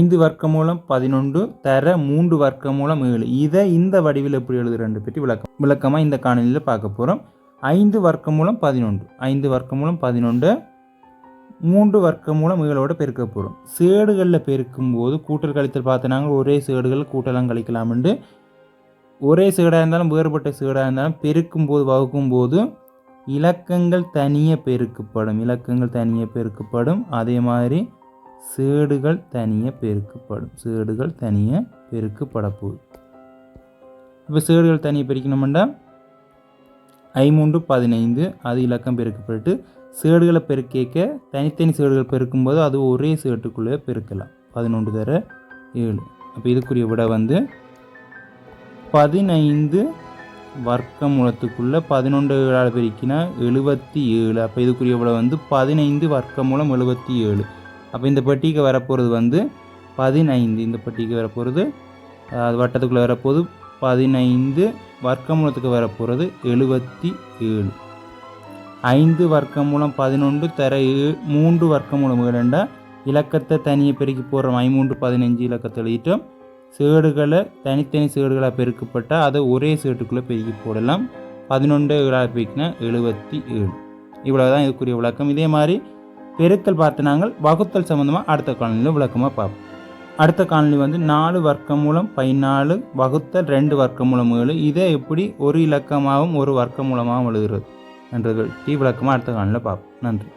ஐந்து வர்க்க மூலம் பதினொன்று தர மூன்று வர்க்க மூலம் ஏழு. இதை இந்த வடிவில் எப்படி எழுதுறேன்னு பற்றி விளக்கம். விளக்கமாக இந்த காணொலியில் பார்க்க போகிறோம் ஐந்து வர்க்க மூலம் பதினொன்று. ஐந்து வர்க்க மூலம் பதினொன்று மூன்று வர்க்க மூலம் ஏழோட பெருக்க போகிறோம் சேடுகளில் பெருக்கும் போது கூட்டல் கழித்தல் பார்த்தனாங்க ஒரே சேடுகள் கூட்டலாம் கழிக்கலாம்ண்டு ஒரே சேடாக இருந்தாலும் வேறுபட்ட சேடாக இருந்தாலும் பெருக்கும் போது வகுக்கும் போது இலக்கங்கள் தனியாக பெருக்கப்படும். இலக்கங்கள் தனியாக பெருக்கப்படும். அதே மாதிரி சேடுகள் தனியாக பெருக்கப்படும். சேடுகள் தனியாக பெருக்கப்பட போகுது இப்போ சேடுகள் தனியாக பெருக்கணுமெண்டா? ஐமூன்று பதினைந்து அது இலக்கம் பெருக்கப்பட்டு சேடுகளை பெருக்கேக்க தனித்தனி சேடுகள் பெருக்கும்போது அது ஒரே சேட்டுக்குள்ளே பெருக்கலாம். பதினொன்று தர ஏழு. அப்போ இதுக்குரிய விட வந்து பதினைந்து வர்க்க மூலத்துக்குள்ளே பதினொன்று ஏழால் பெருக்கினா எழுபத்தி ஏழு. அப்போ இதுக்குரிய விட வந்து பதினைந்து வர்க்க மூலம் எழுபத்தி ஏழு. அப்போ இந்த பெட்டிக்கு வரப்போகிறது வந்து பதினைந்து. இந்த பெட்டிக்கு வரப்போகிறது அது வட்டத்துக்குள்ளே வரப்போகுது பதினைந்து வர்க்கமூலத்துக்கு வரப்போகிறது எழுபத்தி ஏழு. ஐந்து வர்க்கமூலம் பதினொன்று தர ஏ மூன்று வர்க்கமூலம் ஏழுண்டா இலக்கத்தை தனியை பெருக்கி போடுறோம் ஐமூன்று பதினஞ்சு இலக்கத்தை எழுதிட்டோம் சேடுகளை தனித்தனி சேடுகளாக பெருக்கப்பட்டால் அதை ஒரே சேட்டுக்குள்ளே பெருக்கி போடலாம். பதினொன்று ஏழாக பெருக்கினா எழுபத்தி ஏழு. இவ்வளோ தான் இதுக்குரிய விளக்கம். இதே மாதிரி பெருக்கல் பார்த்து நாங்கள் வகுத்தல் சம்மந்தமாக அடுத்த காலனியில் விளக்கமாக பார்ப்போம். அடுத்த காலனி வந்து நாலு வர்க்கம் மூலம் பதினாலு வகுத்தல் ரெண்டு வர்க்கம் மூலம் ஏழு. இதை எப்படி ஒரு இலக்கமாகவும் ஒரு வர்க்க மூலமாகவும் எழுதுறது என்றது டி விளக்கமாக அடுத்த காலனியில் பார்ப்போம். நன்றி.